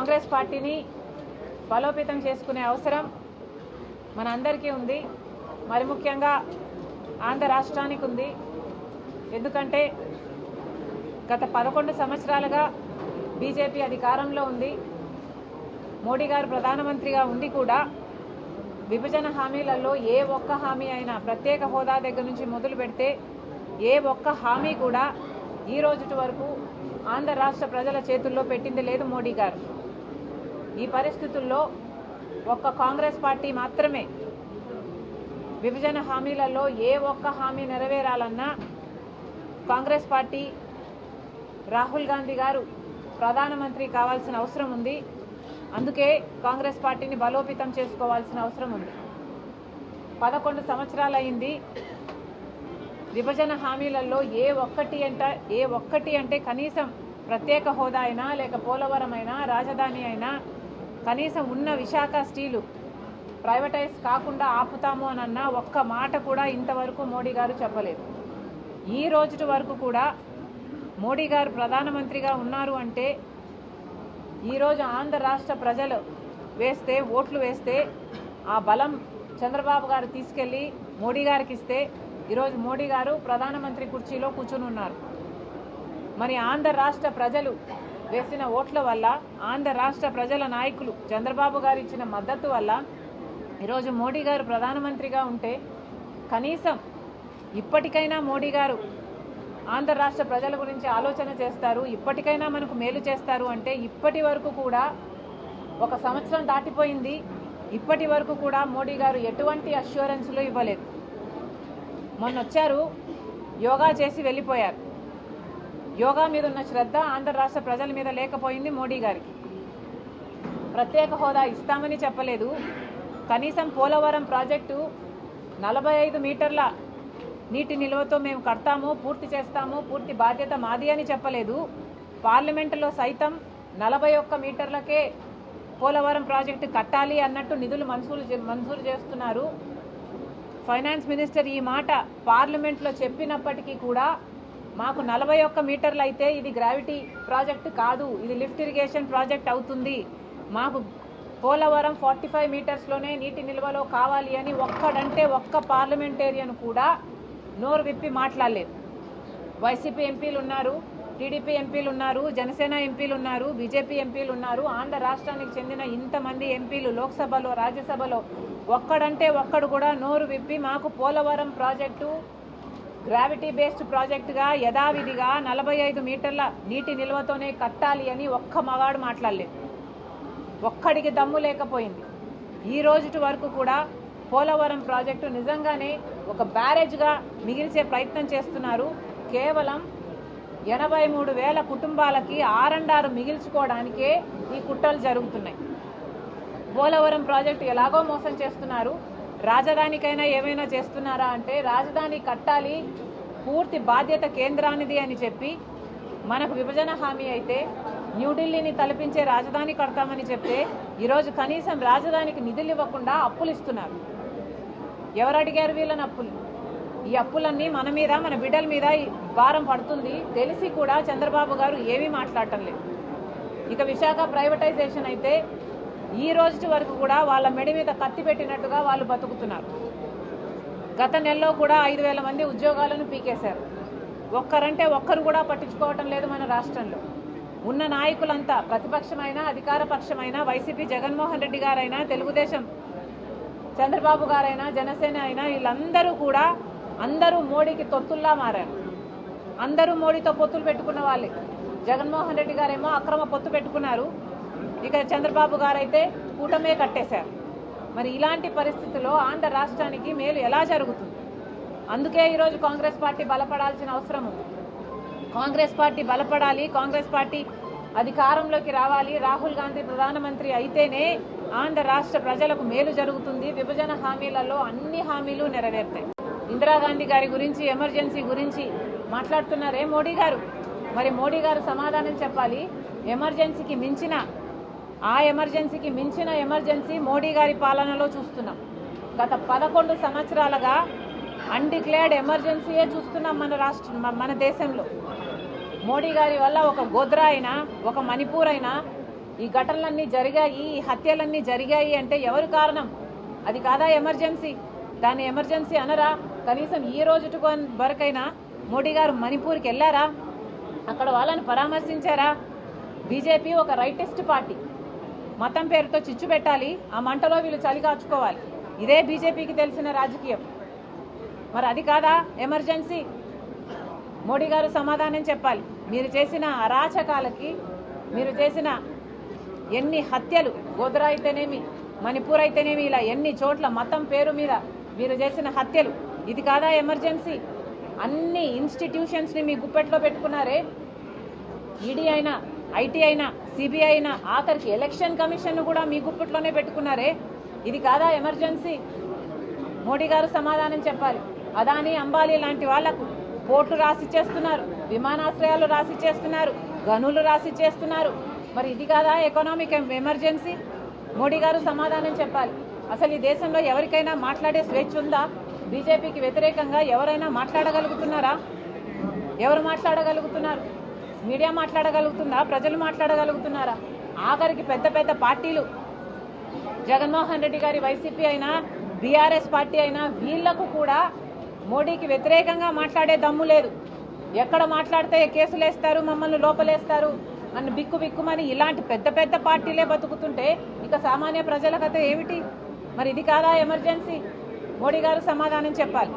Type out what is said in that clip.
కాంగ్రెస్ పార్టీని బలోపేతం చేసుకునే అవసరం మన అందరికీ ఉంది. మరి ముఖ్యంగా ఆంధ్ర రాష్ట్రానికి ఉంది. ఎందుకంటే గత పదకొండు సంవత్సరాలుగా బీజేపీ అధికారంలో ఉంది. మోడీ గారు ప్రధానమంత్రిగా ఉండి కూడా విభజన హామీలలో ఏ ఒక్క హామీ అయినా ప్రత్యేక హోదా దగ్గర నుంచి మొదలు పెడితే ఏ ఒక్క హామీ కూడా ఈ రోజుటి వరకు ఆంధ్ర రాష్ట్ర ప్రజల చేతుల్లో పెట్టింది లేదు మోడీ గారు. ఈ పరిస్థితుల్లో ఒక్క కాంగ్రెస్ పార్టీ మాత్రమే విభజన హామీలలో ఏ ఒక్క హామీ నెరవేరాలన్నా కాంగ్రెస్ పార్టీ రాహుల్ గాంధీ గారు ప్రధానమంత్రి కావాల్సిన అవసరం ఉంది. అందుకే కాంగ్రెస్ పార్టీని బలోపేతం చేసుకోవాల్సిన అవసరం ఉంది. పదకొండు సంవత్సరాలు అయింది విభజన హామీలలో ఏ ఒక్కటి అంట ఏ ఒక్కటి అంటే కనీసం ప్రత్యేక హోదా అయినా లేక పోలవరం అయినా రాజధాని అయినా కనీసం ఉన్న విశాఖ స్టీలు ప్రైవేటైజ్ కాకుండా ఆపుతాము అనన్న అన్న ఒక్క మాట కూడా ఇంతవరకు మోడీ గారు చెప్పలేదు. ఈ రోజుటి వరకు కూడా మోడీ గారు ప్రధానమంత్రిగా ఉన్నారు అంటే ఈరోజు ఆంధ్ర రాష్ట్ర ప్రజలు వేస్తే ఓట్లు వేస్తే ఆ బలం చంద్రబాబు గారు తీసుకెళ్ళి మోడీ గారికి ఇస్తే ఈరోజు మోడీ గారు ప్రధానమంత్రి కుర్చీలో కూర్చుని ఉన్నారు. మరి ఆంధ్ర రాష్ట్ర ప్రజలు వేసిన ఓట్ల వల్ల ఆంధ్ర రాష్ట్ర ప్రజల నాయకులు చంద్రబాబు గారు ఇచ్చిన మద్దతు వల్ల ఈరోజు మోడీ గారు ప్రధానమంత్రిగా ఉంటే కనీసం ఇప్పటికైనా మోడీ గారు ఆంధ్ర రాష్ట్ర ప్రజల గురించి ఆలోచన చేస్తారు ఇప్పటికైనా మనకు మేలు చేస్తారు అంటే ఇప్పటి వరకు కూడా ఒక సంవత్సరం దాటిపోయింది. ఇప్పటి వరకు కూడా మోడీ గారు ఎటువంటి అష్యూరెన్స్లు ఇవ్వలేదు. మొన్న వచ్చారు యోగా చేసి వెళ్ళిపోయారు. యోగా మీద ఉన్న శ్రద్ధ ఆంధ్ర రాష్ట్ర ప్రజల మీద లేకపోయింది మోడీ గారికి. ప్రత్యేక హోదా ఇస్తామని చెప్పలేదు. కనీసం పోలవరం ప్రాజెక్టు నలభై ఐదు మీటర్ల నీటి నిల్వతో మేము కడతాము పూర్తి చేస్తాము పూర్తి బాధ్యత మాది అని చెప్పలేదు. పార్లమెంటులో సైతం నలభై ఒక్క మీటర్లకే పోలవరం ప్రాజెక్టు కట్టాలి అన్నట్టు నిధులు మంజూరు చే- మంజూరు చేస్తున్నారు. ఫైనాన్స్ మినిస్టర్ ఈ మాట పార్లమెంట్లో చెప్పినప్పటికీ కూడా మాకు నలభై ఒక్క మీటర్లు అయితే ఇది గ్రావిటీ ప్రాజెక్ట్ కాదు ఇది లిఫ్ట్ ఇరిగేషన్ ప్రాజెక్ట్ అవుతుంది. మాకు పోలవరం ఫార్టీ ఫైవ్ మీటర్స్లోనే నీటి నిల్వలో కావాలి అని ఒక్కడంటే ఒక్క పార్లమెంటేరియన్ కూడా నోరు విప్పి మాట్లాడలేదు. వైసీపీ ఎంపీలు ఉన్నారు టీడీపీ ఎంపీలు ఉన్నారు జనసేన ఎంపీలు ఉన్నారు బీజేపీ ఎంపీలు ఉన్నారు ఆంధ్ర రాష్ట్రానికి చెందిన ఇంతమంది ఎంపీలు లోక్సభలో రాజ్యసభలో ఒక్కడంటే ఒక్కడు కూడా నోరు విప్పి మాకు పోలవరం ప్రాజెక్టు గ్రావిటీ బేస్డ్ ప్రాజెక్టుగా యథావిధిగా నలభై ఐదు మీటర్ల నీటి నిల్వతోనే కట్టాలి అని ఒక్క మగాడు మాట్లాడలేదు. ఒక్కడికి దమ్ము లేకపోయింది. ఈ రోజుటి వరకు కూడా పోలవరం ప్రాజెక్టు నిజంగానే ఒక బ్యారేజ్గా మిగిల్చే ప్రయత్నం చేస్తున్నారు. కేవలం ఎనభై మూడు వేల కుటుంబాలకి ఆరండారు మిగిల్చుకోవడానికే ఈ కుట్రలు జరుగుతున్నాయి. పోలవరం ప్రాజెక్టు ఎలాగో మోసం చేస్తున్నారు. రాజధానికైనా ఏమైనా చేస్తున్నారా అంటే రాజధాని కట్టాలి పూర్తి బాధ్యత కేంద్రానిది అని చెప్పి మనకు విభజన హామీ అయితే న్యూఢిల్లీని తలపించే రాజధాని కడతామని చెప్తే ఈరోజు కనీసం రాజధానికి నిధులు ఇవ్వకుండా అప్పులు ఇస్తున్నారు. ఎవరు అడిగారు వీళ్ళని అప్పులు? ఈ అప్పులన్నీ మన మీద మన బిడ్డల మీద భారం పడుతుంది. తెలిసి కూడా చంద్రబాబు గారు ఏమీ మాట్లాడటం లేదు. ఇక విశాఖ ప్రైవేటైజేషన్ అయితే ఈ రోజు వరకు కూడా వాళ్ళ మెడి మీద కత్తి పెట్టినట్టుగా వాళ్ళు బతుకుతున్నారు. గత నెలలో కూడా ఐదు వేల మంది ఉద్యోగాలను పీకేశారు. ఒక్కరంటే ఒక్కరు కూడా పట్టించుకోవటం లేదు మన రాష్ట్రంలో. ఉన్న నాయకులంతా ప్రతిపక్షమైన అధికార పక్షమైన వైసీపీ జగన్మోహన్ రెడ్డి గారైనా తెలుగుదేశం చంద్రబాబు గారైనా జనసేన అయినా వీళ్ళందరూ కూడా అందరూ మోడీకి తొత్తుల్లా మారారు. అందరూ మోడీతో పొత్తులు పెట్టుకున్న వాళ్ళే. జగన్మోహన్ రెడ్డి గారేమో అక్రమ పొత్తు పెట్టుకున్నారు. ఇక చంద్రబాబు గారైతే కూటమే కట్టేశారు. మరి ఇలాంటి పరిస్థితుల్లో ఆంధ్ర రాష్ట్రానికి మేలు ఎలా జరుగుతుంది? అందుకే ఈరోజు కాంగ్రెస్ పార్టీ బలపడాల్సిన అవసరం ఉంది. కాంగ్రెస్ పార్టీ బలపడాలి కాంగ్రెస్ పార్టీ అధికారంలోకి రావాలి. రాహుల్ గాంధీ ప్రధానమంత్రి అయితేనే ఆంధ్ర రాష్ట్ర ప్రజలకు మేలు జరుగుతుంది. విభజన హామీలలో అన్ని హామీలు నెరవేరుతాయి. ఇందిరాగాంధీ గారి గురించి ఎమర్జెన్సీ గురించి మాట్లాడుతున్నారే మోడీ గారు? మరి మోడీ గారు సమాధానం చెప్పాలి. ఎమర్జెన్సీకి మించిన ఆ ఎమర్జెన్సీకి మించిన ఎమర్జెన్సీ మోడీ గారి పాలనలో చూస్తున్నాం. గత పదకొండు సంవత్సరాలుగా అన్డిక్లేర్డ్ ఎమర్జెన్సీయే చూస్తున్నాం మన రాష్ట్ర మన దేశంలో. మోడీ గారి వల్ల ఒక గోద్రా అయినా ఒక మణిపూర్ అయినా ఈ ఘటనలన్నీ జరిగాయి ఈ హత్యలన్నీ జరిగాయి అంటే ఎవరు కారణం? అది కాదా ఎమర్జెన్సీ? దాన్ని ఎమర్జెన్సీ అనరా? కనీసం ఈ రోజు వరకైనా మోడీ గారు మణిపూర్కి వెళ్ళారా? అక్కడ వాళ్ళని పరామర్శించారా? బీజేపీ ఒక రైటెస్ట్ పార్టీ. మతం పేరుతో చిచ్చు పెట్టాలి ఆ మంటలో వీళ్ళు చలి కాచుకోవాలి. ఇదే బీజేపీకి తెలిసిన రాజకీయం. మరి అది కాదా? ఎమర్జెన్సీ. మోడీ గారు సమాధానం చెప్పాలి. మీరు చేసిన అరాచకాలకి మీరు చేసిన ఎన్ని హత్యలు గోద్రా అయితేనేమి మణిపూర్ అయితేనేమి ఇలా ఎన్ని చోట్ల మతం పేరు మీద మీరు చేసిన హత్యలు ఇది కాదా ఎమర్జెన్సీ? అన్ని ఇన్స్టిట్యూషన్స్ని మీ గుప్పెట్లో పెట్టుకున్నారే. ఈడీ అయినా ఐటీ అయినా సిబిఐన ఆఖరికి ఎలక్షన్ కమిషన్ కూడా మీ గుప్పట్లోనే పెట్టుకున్నారే? ఇది కాదా ఎమర్జెన్సీ? మోడీ గారు సమాధానం చెప్పాలి. అదాని అంబాలి లాంటి వాళ్ళకు రాసి చేస్తున్నారు విమానాశ్రయాలు రాసిచ్చేస్తున్నారు గనులు రాసిచ్చేస్తున్నారు మరి ఇది కాదా ఎకనామిక్ ఎమర్జెన్సీ? మోడీ గారు సమాధానం చెప్పాలి. అసలు ఈ దేశంలో ఎవరికైనా మాట్లాడే స్వేచ్ఛ ఉందా? బీజేపీకి వ్యతిరేకంగా ఎవరైనా మాట్లాడగలుగుతున్నారా? ఎవరు మాట్లాడగలుగుతున్నారు? మీడియా మాట్లాడగలుగుతుందా? ప్రజలు మాట్లాడగలుగుతున్నారా? ఆఖరికి పెద్ద పెద్ద పార్టీలు. జగన్మోహన్ రెడ్డి గారి వైసీపీ అయినా బీఆర్ఎస్ పార్టీ అయినా వీళ్ళకు కూడా మోడీకి వ్యతిరేకంగా మాట్లాడే దమ్ము లేదు. ఎక్కడ మాట్లాడితే కేసులు వేస్తారు మమ్మల్ని లోపలేస్తారు అని బిక్కు బిక్కుమని ఇలాంటి పెద్ద పెద్ద పార్టీలే బతుకుతుంటే ఇక సామాన్య ప్రజల కథ ఏమిటి? మరి ఇది కాదా ఎమర్జెన్సీ? మోడీ గారు సమాధానం చెప్పాలి.